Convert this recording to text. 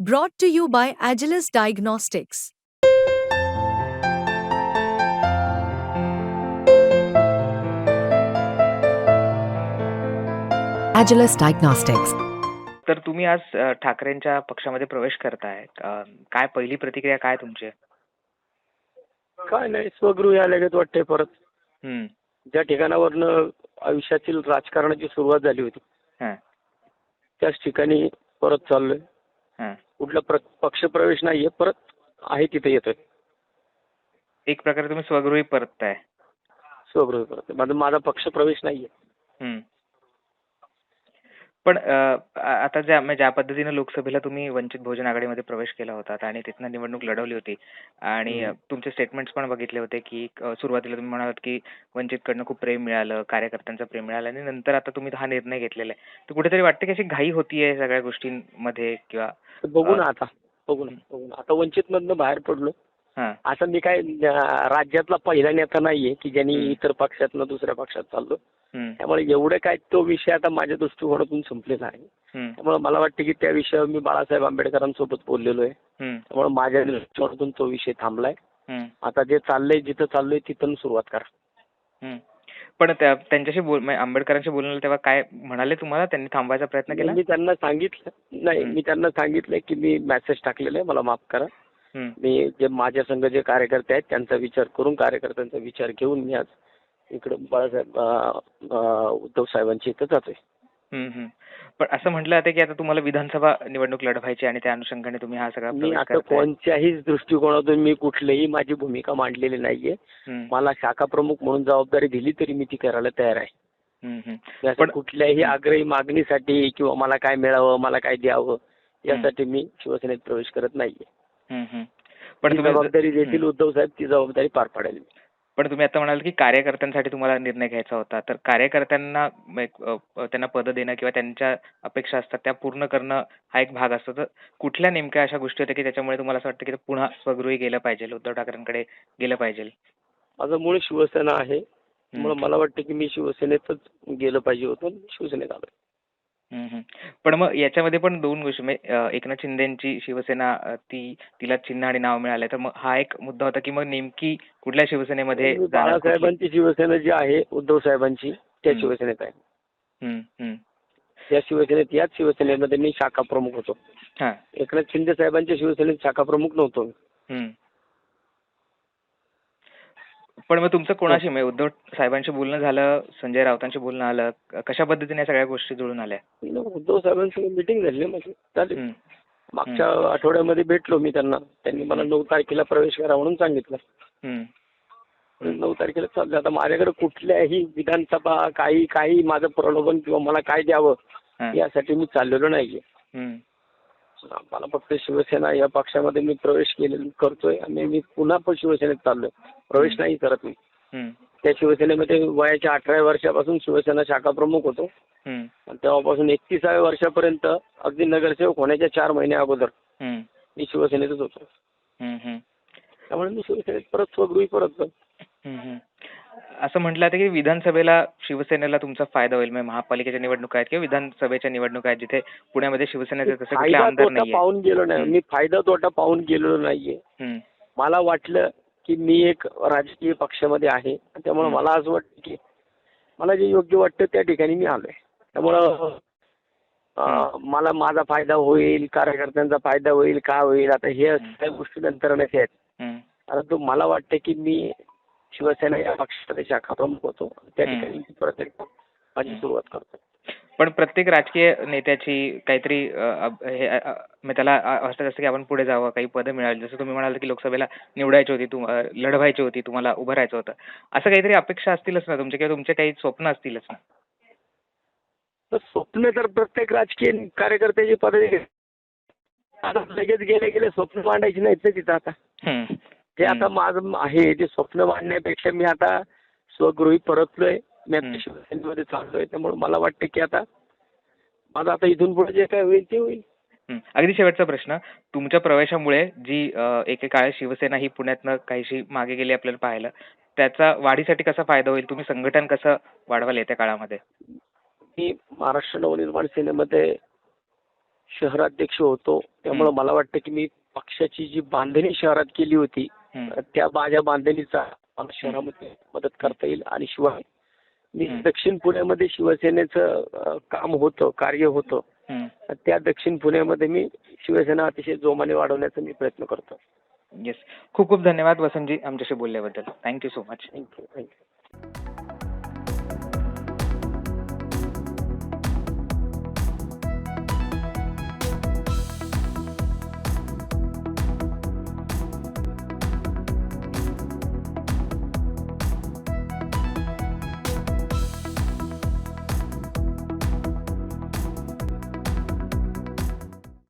Brought to you by Agilus Diagnostics. Agilus Diagnostics. तर तुम्ही आज ठाकरेंच्या पक्षामध्ये प्रवेश करताय काय पहिली प्रतिक्रिया काय तुमची काय नाही स्वगृही आल्यागत वाटते परत हम्म, ज्या ठिकाणावरनं आयुष्यातील राजकारणाची सुरुवात झाली होती हा, त्याच ठिकाणी परत चाललोय हा. कुठला प्र पक्षप्रवेश नाहीये परत आहे तिथे येतोय. एक प्रकारे तुम्ही स्वगृही परतताय. स्वगृही परत माझा माझा पक्षप्रवेश नाहीये. पण अ, आता ज्या म्हणजे ज्या पद्धतीने लोकसभेला तुम्ही वंचित बहुजन आघाडीमध्ये प्रवेश केला होता आणि तिथनं निवडणूक लढवली होती आणि अ. तुमचे स्टेटमेंट्स पण बघितले होते की अ, सुरुवातीला तुम्ही म्हणालात की वंचितकडनं खूप प्रेम मिळालं कार्यकर्त्यांचं प्रेम मिळालं आणि नंतर आता तुम्ही हा निर्णय घेतलेला आहे. तर कुठेतरी वाटतं की अशी घाई होतीये सगळ्या गोष्टींमध्ये किंवा तर बघू ना आता बघू ना बघू ना. आता वंचित मधनं बाहेर पडलो. असं मी काय राज्यातला पहिला नेता नाहीये की ज्यांनी. इतर पक्षातनं दुसऱ्या पक्षात चाललो. त्यामुळे एवढं काय तो विषय आता माझ्या दृष्टिकोनातून संपलेला आहे. त्यामुळे मला वाटतं की त्या विषयावर मी बाळासाहेब आंबेडकरांसोबत बोललेलो आहे त्यामुळे माझ्या दृष्टिकोनातून तो विषय थांबलाय. आता जे चाललंय जिथं चाललोय तिथून सुरुवात करा. पण त्या- त्यांच्याशी बोल म्हणजे आंबेडकरांशी बोलणं तेव्हा काय म्हणाले तुम्हाला? त्यांनी थांबवायचा प्रयत्न केला? मी त्यांना सांगितलं. नाही. मी त्यांना सांगितलंय की मी मेसेज टाकलेला आहे. मला माफ करा. मी जे माझ्या संघ जे कार्यकर्ते आहेत त्यांचा विचार करून कार्यकर्त्यांचा विचार घेऊन मी आज इकडं बाळासाहेब उद्धव साहेबांच्या इथं जातोय. पण असं म्हटलं जातं की आता तुम्हाला विधानसभा निवडणूक लढवायची आणि त्या अनुषंगाने तुम्ही हा सगळा मी आता. कोणत्याही दृष्टिकोनातून मी कुठलीही माझी भूमिका मांडलेली नाहीये. मला शाखा प्रमुख म्हणून जबाबदारी दिली तरी मी ती करायला तयार आहे. पण- कुठल्याही आग्रही मागणीसाठी किंवा मला काय मिळावं मला काय द्यावं यासाठी मी शिवसेनेत प्रवेश करत नाहीये. पण जबाबदारी हम्म. देतील उद्धव साहेब ती जबाबदारी पार पाडेल. पण तुम्ही आता म्हणाल की कार्यकर्त्यांसाठी तुम्हाला निर्णय घ्यायचा होता. तर कार्यकर्त्यांना त्यांना पद देणं किंवा त्यांच्या अपेक्षा असतात त्या पूर्ण करणं हा एक भाग असतो. तर कुठल्या नेमक्या अशा गोष्टी होत्या की त्याच्यामुळे तुम्हाला असं वाटतं की पुन्हा स्वगृही गेलं पाहिजे उद्धव ठाकरेंकडे गेलं पाहिजे? माझं मूळ शिवसेना आहे. मला वाटतं की मी शिवसेनेतच गेलं पाहिजे होतं शिवसेनेत आलोय. हम्म. पण मग याच्यामध्ये पण दोन गोष्टी म्हणजे अ, एकनाथ शिंदेची शिवसेना अ, ती तिला चिन्ह आणि नाव मिळालंय तर मग हा एक मुद्दा होता की मग नेमकी कुठल्या शिवसेनेमध्ये मी जाणार कुठली? बाळासाहेबांची शिवसेना जी आहे उद्धव साहेबांची त्या. शिवसेनेत आहे हम्म, हम्म. त्या शिवसेनेत याच शिवसेनेमध्ये मी शाखा प्रमुख होतो हा एकनाथ शिंदे साहेबांच्या शिवसेनेत शाखा प्रमुख नव्हतो मी. हम्म. पण मग तुमचं कोणाशी? म्हणजे उद्धव साहेबांशी बोलणं झालं संजय राऊतांशी बोलणं आलं कशा पद्धतीने या सगळ्या गोष्टी जुळून आल्या? उद्धव साहेबांसोबत मिटिंग झाली माझी. चालेल मागच्या आठवड्यामध्ये भेटलो मी त्यांना. त्यांनी मला नऊ तारखेला प्रवेश करा म्हणून सांगितलं. नऊ तारखेला चाललं. आता माझ्याकडे कुठल्याही विधानसभा काही काही माझं प्रलोभन किंवा मला काय द्यावं हा, यासाठी मी चाललेलो नाहीये. मला फक्त शिवसेना या पक्षामध्ये मी प्रवेश केलेला करतोय. आणि मी पुन्हा पण शिवसेनेत चाललोय. प्रवेश. नाही करत मी. त्या शिवसेनेमध्ये वयाच्या अठराव्या वर्षापासून शिवसेना शाखा प्रमुख होतो. तेव्हापासून एकतीसाव्या वर्षापर्यंत अगदी नगरसेवक होण्याच्या चार महिन्या अगोदर मी शिवसेनेतच होतो. त्यामुळे मी शिवसेनेत परत स्वगृही परत. असं म्हटलं जातं की विधानसभेला शिवसेनेला तुमचा फायदा होईल. म्हणजे महापालिकेच्या निवडणुका आहेत किंवा विधानसभेच्या निवडणुका आहेत जिथे पुण्यामध्ये शिवसेनेचे तसे कुठले फायदा आमदार तोटा नाहीये. पाहून गेलो नाही. मी फायदा तोटा पाहून गेलेलो नाहीये. हम्म, मला वाटलं की मी एक राजकीय पक्षामध्ये आहे. त्यामुळे हम्म. मला असं वाटतं की मला जे योग्य वाटतं त्या ठिकाणी मी आलोय. त्यामुळं अं, मला माझा फायदा होईल कार्यकर्त्यांचा फायदा होईल का होईल आता हे. सगळ्या गोष्टी नंतरच आहेत. हम्म, परंतु मला वाटतं की मी शिवसेना या पक्षामध्ये शाखा प्रमुख होतो. त्या. ठिकाणी मी परत एकदा माझी. सुरुवात करतो. पण प्रत्येक राजकीय नेत्याची काहीतरी हे त्याला असं असतं की आपण पुढे जावं काही पदं मिळाली. जसं तुम्ही म्हणाल की लोकसभेला निवडायची होती लढवायची होती तुम्हाला उभं राहायचं होतं. असं काहीतरी अपेक्षा असतीलच ना तुमचे? किंवा तुमचे काही स्वप्न असतीलच ना? तर स्वप्न तर प्रत्येक राजकीय कार्यकर्त्याची पदवी आता लगेच गेले गेले स्वप्न मांडायची नाहीत ना तिथं आता. जे आता. माझं आहे ते स्वप्न मांडण्यापेक्षा मी आता स्वगृही परतलोय मी आता. शिवसेनेमध्ये चाललोय त्यामुळे मला वाटतं की आता माझं आता इथून पुढे जे काय होईल ते होईल. अगदी शेवटचा प्रश्न तुमच्या प्रवेशामुळे जी अ, एकेकाळी शिवसेना ही पुण्यातनं काहीशी मागे गेली आपल्याला पाहायला त्याचा वाढीसाठी कसा फायदा होईल तुम्ही संघटन कसं वाढवाल येत्या काळामध्ये मी महाराष्ट्र नवनिर्माण सेनेमध्ये शहराध्यक्ष होतो त्यामुळे मला वाटतं की मी पक्षाची जी बांधणी शहरात केली होती. त्या माझ्या बांधणीचा मला शहरामध्ये मदत करता येईल आणि शिवाय मी. दक्षिण पुण्यामध्ये शिवसेनेचं काम होतं कार्य होतं. त्या दक्षिण पुण्यामध्ये मी शिवसेना अतिशय जोमाने वाढवण्याचा मी प्रयत्न करतो. येस खूप खूप धन्यवाद वसंतजी आमच्याशी बोलल्याबद्दल. Thank you so much thank you thank you